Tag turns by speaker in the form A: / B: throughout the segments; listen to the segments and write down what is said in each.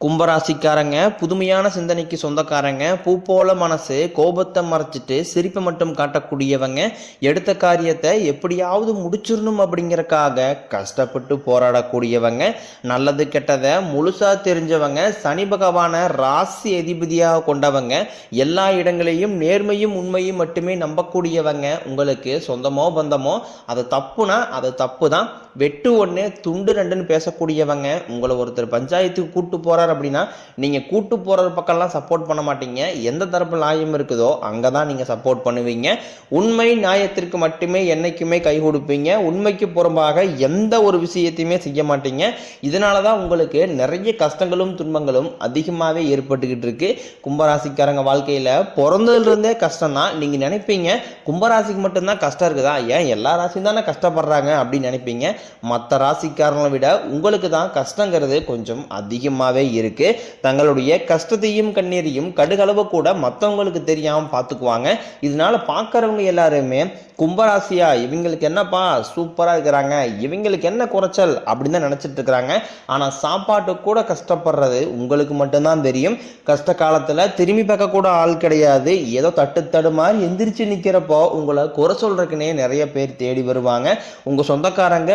A: கும்பராசிக்காரங்க புதுமையான சிந்தனைக்கு சொந்தக்காரங்க பூ போல மனசு கோபத்தை மறைச்சிட்டு சிரிப்பை மட்டும் காட்டக்கூடியவங்க எடுத்த காரியத்தை எப்படியாவது முடிச்சிடணும் அப்படிங்கிறக்காக கஷ்டப்பட்டு போராடக்கூடியவங்க நல்லது கெட்டதை முழுசா தெரிஞ்சவங்க சனி பகவான ராசி அதிபதியாக கொண்டவங்க எல்லா இடங்களையும் நேர்மையும் உண்மையும் மட்டுமே நம்பக்கூடியவங்க உங்களுக்கு சொந்தமோ பந்தமோ அது தப்புனா அது தப்பு தான் வெட்டு ஒன்று துண்டு ரெண்டுன்னு பேசக்கூடியவங்க உங்களை ஒருத்தர் பஞ்சாயத்துக்கு கூட்டு போகிறார் அப்படின்னா நீங்கள் கூட்டு போகிற பக்கம்லாம் சப்போர்ட் பண்ண மாட்டீங்க. எந்த தரப்பு நியாயம் இருக்குதோ அங்கே தான் நீங்கள் சப்போர்ட் பண்ணுவீங்க. உண்மை நியாயத்திற்கு மட்டுமே என்றைக்குமே கை கொடுப்பீங்க. உண்மைக்கு புறம்பாக எந்த ஒரு விஷயத்தையுமே செய்ய மாட்டீங்க. இதனால தான் உங்களுக்கு நிறைய கஷ்டங்களும் துன்பங்களும் அதிகமாகவே ஏற்பட்டுக்கிட்டு இருக்கு. கும்பராசிக்காரங்க வாழ்க்கையில் பிறந்ததுல இருந்தே கஷ்டம் தான் நீங்கள் நினைப்பீங்க கும்பராசிக்கு மட்டும்தான் கஷ்டம் இருக்குதா? ஏன் எல்லா ராசியும் தானே கஷ்டப்படுறாங்க அப்படின்னு நினைப்பீங்க. மற்ற ராசிக்காரங்களை விட உங்களுக்கு தான் கஷ்டங்கிறது கொஞ்சம் அதிகமாகவே இருக்கு. தங்களுடைய கஷ்டத்தையும் கண்ணீரையும் கடுகளவு கூட மற்றவங்களுக்கு தெரியாமல் பார்த்துக்குவாங்க இதனால பார்க்குறவங்க எல்லாருமே கும்பராசியா இவங்களுக்கு என்னப்பா சூப்பராக இருக்கிறாங்க இவங்களுக்கு என்ன குறைச்சல் அப்படின்னு தான் நினச்சிட்டு இருக்கிறாங்க. ஆனால் சாப்பாட்டு கூட கஷ்டப்படுறது உங்களுக்கு மட்டும்தான் தெரியும். கஷ்ட காலத்தில் திரும்பி பார்க்க கூட ஆள் கிடையாது. ஏதோ தட்டு தடு மாதிரி எந்திரிச்சு நிற்கிறப்போ உங்களை குறை சொல்கிறதுக்குனே நிறைய பேர் தேடி வருவாங்க. உங்கள் சொந்தக்காரங்க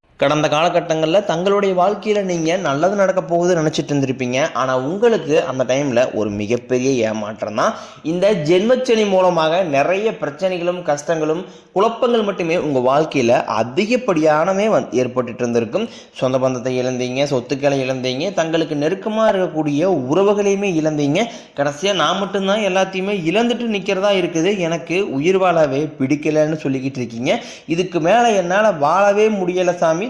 A: கடந்த காலகட்டங்களில் தங்களுடைய வாழ்க்கையில் நீங்கள் நல்லது நடக்க போகுது நினச்சிட்டு இருந்திருப்பீங்க. ஆனால் உங்களுக்கு அந்த டைமில் ஒரு மிகப்பெரிய ஏமாற்றம் தான். இந்த ஜென்மச்சனி மூலமாக நிறைய பிரச்சனைகளும் கஷ்டங்களும் குழப்பங்கள் மட்டுமே உங்கள் வாழ்க்கையில் அதிகப்படியானமே வந் ஏற்பட்டுட்டு இருந்திருக்கும். சொந்த பந்தத்தை இழந்தீங்க சொத்துக்களை இழந்தீங்க தங்களுக்கு நெருக்கமாக இருக்கக்கூடிய உறவுகளையுமே இழந்தீங்க. கடைசியாக நான் மட்டும்தான் எல்லாத்தையுமே இழந்துட்டு நிற்கிறதா இருக்குது. எனக்கு உயிர் வாழவே பிடிக்கலைன்னு சொல்லிக்கிட்டு இருக்கீங்க. இதுக்கு மேலே என்னால் வாழவே முடியலை சாமி.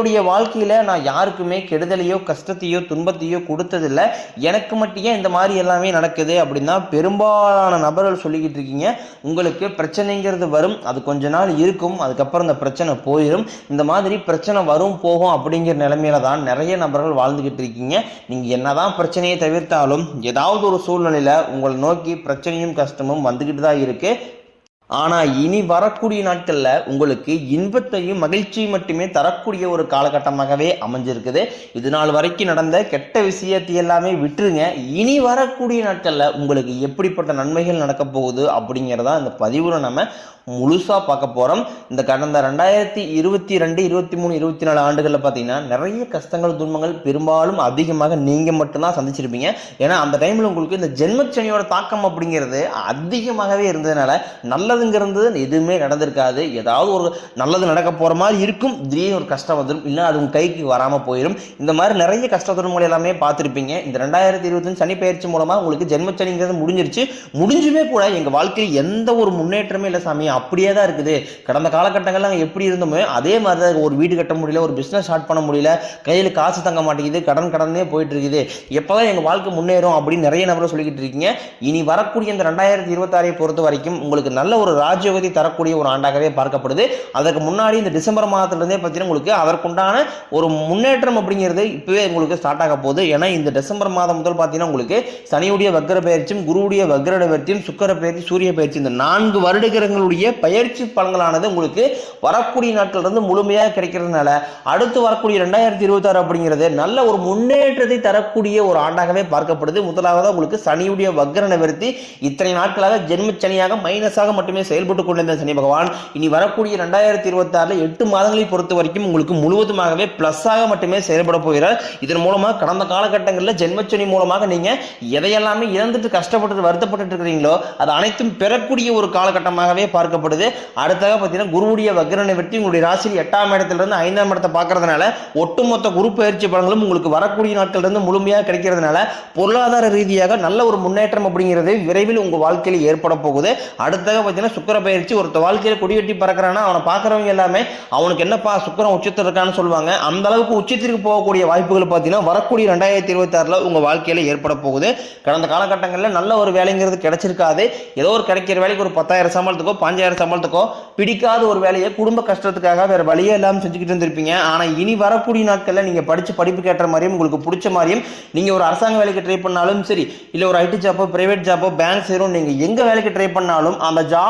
A: என்னுடைய வாழ்க்கையில் நான் யாருக்குமே கெடுதலையோ கஷ்டத்தையோ துன்பத்தையோ கொடுத்ததில்ல. எனக்கு மட்டும் ஏன் இந்த மாதிரி எல்லாமே நடக்குது அப்படின்னா பெரும்பாலான நபர்கள் சொல்லிக்கிட்டு இருக்கீங்க உங்களுக்கு பிரச்சனைங்கிறது வரும் அது கொஞ்ச நாள் இருக்கும் அதுக்கப்புறம் இந்த பிரச்சனை போயிடும் இந்த மாதிரி பிரச்சனை வரும் போகும் அப்படிங்கிற நிலைமையில தான் நிறைய நபர்கள் வாழ்ந்துகிட்டு இருக்கீங்க. நீங்கள் என்னதான் பிரச்சனையை தவிர்த்தாலும் ஏதாவது ஒரு சூழ்நிலையில் உங்களை நோக்கி பிரச்சனையும் கஷ்டமும் வந்துக்கிட்டு தான் இருக்கு. ஆனால் இனி வரக்கூடிய நாட்களில் உங்களுக்கு இன்பத்தையும் மகிழ்ச்சியும் மட்டுமே தரக்கூடிய ஒரு காலகட்டமாகவே அமைஞ்சிருக்குது. இது நாள் வரைக்கும் நடந்த கெட்ட விஷயத்தை எல்லாமே விட்டுருங்க. இனி வரக்கூடிய நாட்களில் உங்களுக்கு எப்படிப்பட்ட நன்மைகள் நடக்க போகுது அப்படிங்கிறதா இந்த பதிவில் நம்ம முழுசாக பார்க்க போகிறோம் இந்த கடந்த ரெண்டாயிரத்தி இருபத்தி ரெண்டு இருபத்தி மூணு இருபத்தி நாலு ஆண்டுகளில் பார்த்தீங்கன்னா நிறைய கஷ்டங்கள் துன்பங்கள் பெரும்பாலும் அதிகமாக நீங்கள் மட்டும்தான் சந்திச்சிருப்பீங்க. ஏன்னா அந்த டைமில் உங்களுக்கு இந்த ஜென்மச்சனியோட தாக்கம் அப்படிங்கிறது அதிகமாகவே இருந்ததுனால நல்லதுங்கிறது எதுவுமே நடந்திருக்காது. ஏதாவது ஒரு நல்லது நடக்க போகிற மாதிரி இருக்கும். திடீர்னு ஒரு கஷ்டம் வந்துடும் இல்லை அது உங்கள் கைக்கு வராமல் போயிடும் இந்த மாதிரி நிறைய கஷ்ட எல்லாமே பார்த்துருப்பீங்க. இந்த ரெண்டாயிரத்தி இருபத்தஞ்சு சனி பயிற்சி மூலமாக உங்களுக்கு ஜென்மச்சனிங்கிறது முடிஞ்சிருச்சு. முடிஞ்சுமே கூட எங்கள் வாழ்க்கையில் எந்த ஒரு முன்னேற்றமே இல்லை சாமி. அப்படியே தான் இருக்குது. கடந்த காலகட்டங்களில் நாங்கள் எப்படி இருந்தோமோ அதே மாதிரி தான் ஒரு வீடு கட்ட முடியல ஒரு பிஸ்னஸ் ஸ்டார்ட் பண்ண முடியல கையில் காசு தங்க மாட்டேங்குது கடன் கடனே போயிட்டு இருக்குது. எப்போதான் எங்கள் வாழ்க்கை முன்னேறும் அப்படின்னு நிறைய நபர்கள் சொல்லிக்கிட்டு இருக்கீங்க. இனி வரக்கூடிய இந்த ரெண்டாயிரத்தி இருபத்தாறை பொறுத்த வரைக்கும் உங்களுக்கு நல்ல ஒரு ராஜ்யவதி தரக்கூடிய ஒரு ஆண்டாகவே பார்க்கப்படுது. அதற்கு முன்னாடி இந்த டிசம்பர் மாதத்துலேருந்தே பார்த்தீங்கன்னா உங்களுக்கு அதற்குண்டான ஒரு முன்னேற்றம் அப்படிங்கிறது இப்போவே உங்களுக்கு ஸ்டார்ட் ஆக போகுது. ஏன்னா இந்த டிசம்பர் மாதம் முதல் பார்த்தீங்கன்னா உங்களுக்கு சனியுடைய வக்ர பயிற்சியும் குருவுடைய வக்ர பயிற்சியும் சுக்கர பயிற்சி சூரிய பயிற்சி இந்த நான்கு வருடகிரகங்களுடைய பயிற்சி பலன்களானது உங்களுக்கு வரக்கூடிய நாட்கள் இருந்து முழுமையாக கிடைக்கிறதுனால அடுத்து வரக்கூடிய ரெண்டாயிரத்தி இருபத்தாறு அப்படிங்கிறது நல்ல ஒரு முன்னேற்றத்தை தரக்கூடிய ஒரு ஆண்டாகவே பார்க்கப்படுது. முதலாவது உங்களுக்கு சனியுடைய வக்ர நிவர்த்தி இத்தனை நாட்களாக ஜென்ம சனியாக மைனஸாக மட்டும் மட்டுமே செயல்பட்டு கொண்டிருந்த சனி பகவான் இனி வரக்கூடிய ரெண்டாயிரத்தி இருபத்தி இருபத்தாறுல எட்டு மாதங்களை பொறுத்த வரைக்கும் உங்களுக்கு முழுவதுமாகவே பிளஸ்ஸாக மட்டுமே செயல்பட போகிறார். இதன் மூலமாக கடந்த காலகட்டங்களில் ஜென்மச்சனி மூலமாக நீங்க எதையெல்லாமே இழந்துட்டு கஷ்டப்பட்டு வருத்தப்பட்டு இருக்கிறீங்களோ அது அனைத்தும் பெறக்கூடிய ஒரு காலகட்டமாகவே பார்க்கப்படுது. அடுத்ததாக பார்த்தீங்கன்னா குருவுடைய வக்ர நிவர்த்தி உங்களுடைய ராசியில் எட்டாம் இடத்துலேருந்து ஐந்தாம் இடத்தை பார்க்கறதுனால ஒட்டுமொத்த குரு பயிற்சி பலன்களும் உங்களுக்கு வரக்கூடிய நாட்கள் இருந்து முழுமையாக கிடைக்கிறதுனால பொருளாதார ரீதியாக நல்ல ஒரு முன்னேற்றம் அப்படிங்கிறது விரைவில் உங்க வாழ்க்கையில் ஏற்பட போகுது. அடுத்ததாக பார்த்தீங்கன்னா சுக்கர பயிற்சி ஒருத்த வாழ்க்கையில கொடிவெட்டி பறக்கிறான்னா அவனை பார்க்குறவங்க எல்லாமே அவனுக்கு என்னப்பா சுக்கரம் உச்சத்தில் இருக்கான்னு சொல்லுவாங்க. அந்த அளவுக்கு உச்சத்திற்கு போகக்கூடிய வாய்ப்புகள் பார்த்தீங்கன்னா வரக்கூடிய ரெண்டாயிரத்தி இருபத்தாறில் உங்கள் வாழ்க்கையில் ஏற்பட போகுது. கடந்த காலகட்டங்களில் நல்ல ஒரு வேலைங்கிறது கிடைச்சிருக்காது. ஏதோ ஒரு கிடைக்கிற வேலைக்கு ஒரு பத்தாயிரம் சம்பளத்துக்கோ பாஞ்சாயிரம் சம்பளத்துக்கோ பிடிக்காத ஒரு வேலையை குடும்ப கஷ்டத்துக்காக வேறு வழியே இல்லாமல் செஞ்சுக்கிட்டு இருந்திருப்பீங்க. ஆனால் இனி வரக்கூடிய நாட்களில் நீங்கள் படித்து படிப்பு கேட்ட மாதிரியும் உங்களுக்கு பிடிச்ச மாதிரியும் நீங்கள் ஒரு அரசாங்க வேலைக்கு ட்ரை பண்ணாலும் சரி இல்லை ஒரு ஐடி ஜாப்போ ப்ரைவேட் ஜாப்போ பேங்க் சேரும் நீங்கள் எங்கே வேலைக்கு ட்ரை பண்ணாலும் அந்த ஜாப்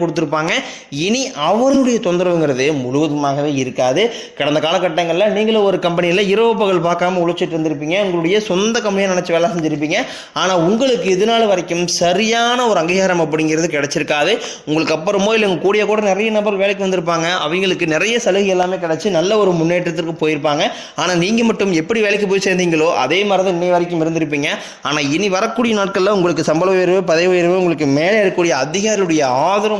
A: கொடுத்துருப்பாங்க. இனி அவருடைய தொந்தரவுங்கிறது முழுவதுமாகவே இருக்காது. கடந்த காலகட்டங்களில் நீங்களும் ஒரு கம்பெனியில் இரவு பகல் பார்க்காம உழைச்சிட்டு இருந்திருப்பீங்க. உங்களுடைய சொந்த கம்பெனியை நினச்சி வேலை செஞ்சிருப்பீங்க. ஆனால் உங்களுக்கு இதனால் வரைக்கும் சரியான ஒரு அங்கீகாரம் அப்படிங்கிறது கிடைச்சிருக்காது. உங்களுக்கு அப்புறமோ இல்லை உங்கள் கூடிய கூட நிறைய நபர் வேலைக்கு வந்திருப்பாங்க. அவங்களுக்கு நிறைய சலுகை எல்லாமே கிடைச்சி நல்ல ஒரு முன்னேற்றத்திற்கு போயிருப்பாங்க. ஆனால் நீங்கள் மட்டும் எப்படி வேலைக்கு போய் சேர்ந்தீங்களோ அதே மாதிரி தான் இன்னை வரைக்கும் இருந்திருப்பீங்க. ஆனால் இனி வரக்கூடிய நாட்களில் உங்களுக்கு சம்பள உயர்வு பதவி உயர்வு உங்களுக்கு மேலே இருக்கக்கூடிய அதிகாரியுடைய ஆதரவு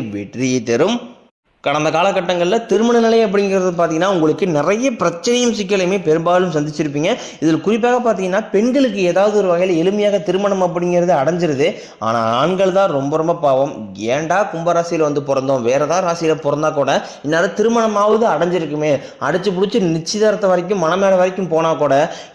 A: வெற்றியை தரும். கடந்த காலகட்டங்களில் திருமண நிலை அப்படிங்கிறது பார்த்தீங்கன்னா உங்களுக்கு நிறைய பிரச்சனையும் சிக்கலையுமே பெரும்பாலும் சந்திச்சிருப்பீங்க. இதில் குறிப்பாக பார்த்தீங்கன்னா பெண்களுக்கு ஏதாவது ஒரு வகையில் எளிமையாக திருமணம் அப்படிங்கிறது அடைஞ்சிருது. ஆனால் ஆண்கள் தான் ரொம்ப ரொம்ப பாவம். ஏன்டா கும்பராசியில் வந்து பிறந்தோம்? வேறு ஏதாவது ராசியில் பிறந்தா கூட இந்நேரம் திருமணமாவது அடைஞ்சிருக்குமே. அடிச்சு பிடிச்சி நிச்சயதார்த்தம் வரைக்கும் மனமேல வரைக்கும் போனால் கூட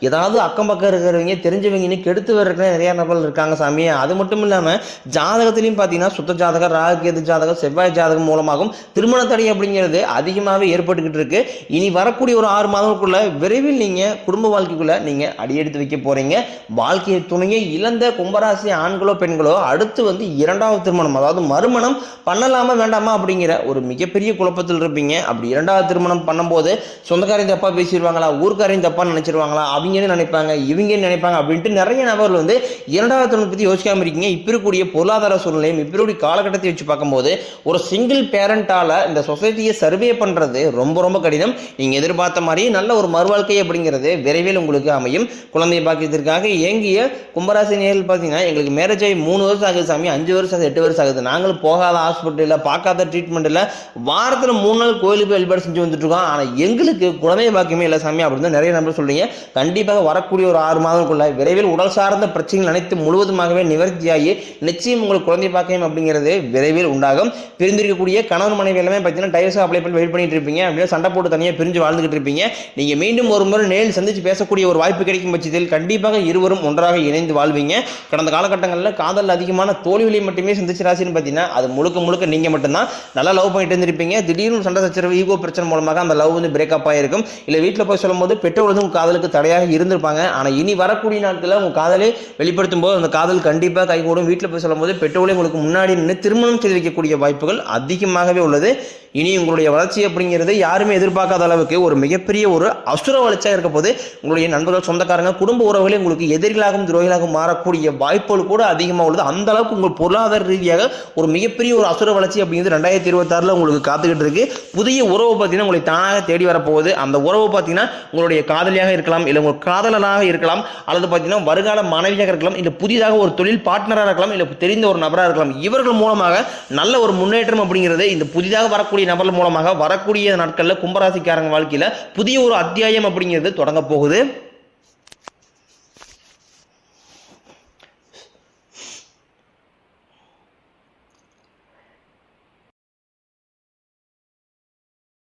A: ஏதாவது அக்கம் பக்கம் இருக்கிறவங்க தெரிஞ்சவங்கன்னு கெடுத்து வர்ற நிறைய நபர்கள் இருக்காங்க சாமி. அது மட்டும் இல்லாமல் ஜாதகத்திலையும் பார்த்தீங்கன்னா சுத்த ஜாதகம் ராகு கேது ஜாதகம் செவ்வாய் ஜாதகம் மூலமாகவும் திருமண தடை அப்படிங்கிறது அதிகமாகவே ஏற்பட்டுக்கிட்டு இருக்கு. இனி வரக்கூடிய ஒரு ஆறு மாதங்களுக்குள்ள விரைவில் நீங்கள் குடும்ப வாழ்க்கைக்குள்ள நீங்கள் அடியெடுத்து வைக்க போறீங்க. வாழ்க்கை துணையை இழந்த கும்பராசி ஆண்களோ பெண்களோ அடுத்து வந்து இரண்டாவது திருமணம் அதாவது மறுமணம் பண்ணலாமா வேண்டாமா அப்படிங்கிற ஒரு மிகப்பெரிய குழப்பத்தில் இருப்பீங்க. அப்படி இரண்டாவது திருமணம் பண்ணும்போது சொந்தக்காரையும் தப்பா பேசிடுவாங்களா ஊர்க்காரையும் தப்பா நினைச்சிருவாங்களா அவங்க நினைப்பாங்க இவங்க நினைப்பாங்க அப்படின்ட்டு நிறைய நபர்கள் வந்து இரண்டாவது திருமணம் பத்தி யோசிக்காம இருக்கீங்க. இப்ப இருக்கக்கூடிய பொருளாதார சூழ்நிலையும் இப்ப இருக்கக்கூடிய காலகட்டத்தை வச்சு பார்க்கும்போது ஒரு சிங்கிள் பேரண்டால இந்த சொசைட்டியை சர்வே பண்ணுறது ரொம்ப ரொம்ப கடினம். நீங்கள் எதிர்பார்த்த மாதிரி நல்ல ஒரு மறுவாழ்க்கை அப்படிங்கிறது விரைவில் உங்களுக்கு அமையும். குழந்தை பாக்கியத்திற்காக ஏங்கிய கும்பராசி நேரில் பார்த்தீங்கன்னா எங்களுக்கு மேரேஜ் ஆகி மூணு வருஷம் ஆகுது சாமி அஞ்சு வருஷம் ஆகுது எட்டு வருஷம் ஆகுது. நாங்களும் போகாத ஹாஸ்பிட்டலில் பார்க்காத ட்ரீட்மெண்ட் இல்லை. வாரத்தில் மூணு நாள் கோயிலுக்கு போய் வழிபாடு செஞ்சு வந்துட்டு இருக்கோம். ஆனால் எங்களுக்கு குழந்தை பாக்கியமே இல்லை சாமி அப்படின்னு தான் நிறைய நம்பர் சொல்றீங்க. கண்டிப்பாக வரக்கூடிய ஒரு ஆறு மாதங்களுக்குள்ள விரைவில் உடல் சார்ந்த பிரச்சனைகள் அனைத்து முழுவதுமாகவே நிவர்த்தியாகி நிச்சயம் உங்களுக்கு குழந்தை பாக்கியம் அப்படிங்கிறது விரைவில் உண்டாகும். பிரிந்திருக்கக்கூடிய கணவன் மனைவி எல்லாமே பார்த்தீங்கன்னா டயர்ஸ் அப்ளை பண்ணி வெயிட் பண்ணிட்டு இருப்பீங்க. அப்படின்னா சண்டை போட்டு தனியாக பிரிஞ்சு வாழ்ந்துகிட்டு இருப்பீங்க. நீங்கள் மீண்டும் ஒரு முறை நேரில் சந்திச்சு பேசக்கூடிய ஒரு வாய்ப்பு கிடைக்கும் பட்சத்தில் கண்டிப்பாக இருவரும் ஒன்றாக இணைந்து வாழ்வீங்க. கடந்த காலகட்டங்களில் காதல் அதிகமான தோல்விகளை மட்டுமே சந்திச்ச ராசின்னு பார்த்தீங்கன்னா அது முழுக்க முழுக்க நீங்கள் மட்டும்தான். நல்லா லவ் பண்ணிட்டு இருந்திருப்பீங்க. திடீர்னு சண்டை சச்சரவு ஈகோ பிரச்சனை மூலமாக அந்த லவ் வந்து பிரேக்கப் ஆகிருக்கும் இல்லை வீட்டில் போய் சொல்லும்போது பெற்றோர் வந்து காதலுக்கு தடையாக இருந்திருப்பாங்க. ஆனால் இனி வரக்கூடிய நாட்களில் உங்கள் காதலை வெளிப்படுத்தும் போது அந்த காதல் கண்டிப்பாக கைகூடும். வீட்டில் போய் சொல்லும்போது பெற்றோர்களே உங்களுக்கு முன்னாடி நின்று திருமணம் செய்து வைக்கக்கூடிய வாய்ப்புகள் அதிகமாகவே உள்ளது. இனி உங்களுடைய வளர்ச்சி அப்படிங்கிறது யாருமே எதிர்பார்க்காத அளவுக்கு ஒரு மிகப்பெரிய ஒரு அசுர வளர்ச்சியாக இருக்க போது உங்களுடைய நண்பர்கள் சொந்தக்காரங்க குடும்ப உறவுகளே உங்களுக்கு எதிரிகளாகவும் துரோகிகளாகவும் மாறக்கூடிய வாய்ப்புகள் கூட அதிகமாக உள்ளது. அந்த அளவுக்கு உங்கள் பொருளாதார ரீதியாக ஒரு மிகப்பெரிய ஒரு அசுர வளர்ச்சி அப்படிங்கிறது ரெண்டாயிரத்தி இருபத்தாறில் உங்களுக்கு காத்துக்கிட்டு இருக்கு. புதிய உறவு பார்த்தீங்கன்னா உங்களை தானாக தேடி வரப்போகுது. அந்த உறவு பார்த்தீங்கன்னா உங்களுடைய காதலியாக இருக்கலாம் இல்லை உங்கள் காதலனாக இருக்கலாம் அல்லது பார்த்தீங்கன்னா வருங்கால மனைவியாக இருக்கலாம் இல்லை புதிதாக ஒரு தொழில் பார்ட்னராக இருக்கலாம் இல்லை தெரிந்த ஒரு நபராக இருக்கலாம். இவர்கள் மூலமாக நல்ல ஒரு முன்னேற்றம் அப்படிங்கிறது இந்த புதிதாக வரக்கூடிய நபர்கள் மூலமாக வரக்கூடிய நாட்களில் கும்பராசிக்காரங்க வாழ்க்கையில் புதிய ஒரு அத்தியாயம் அப்படிங்கிறது தொடங்க போகுது.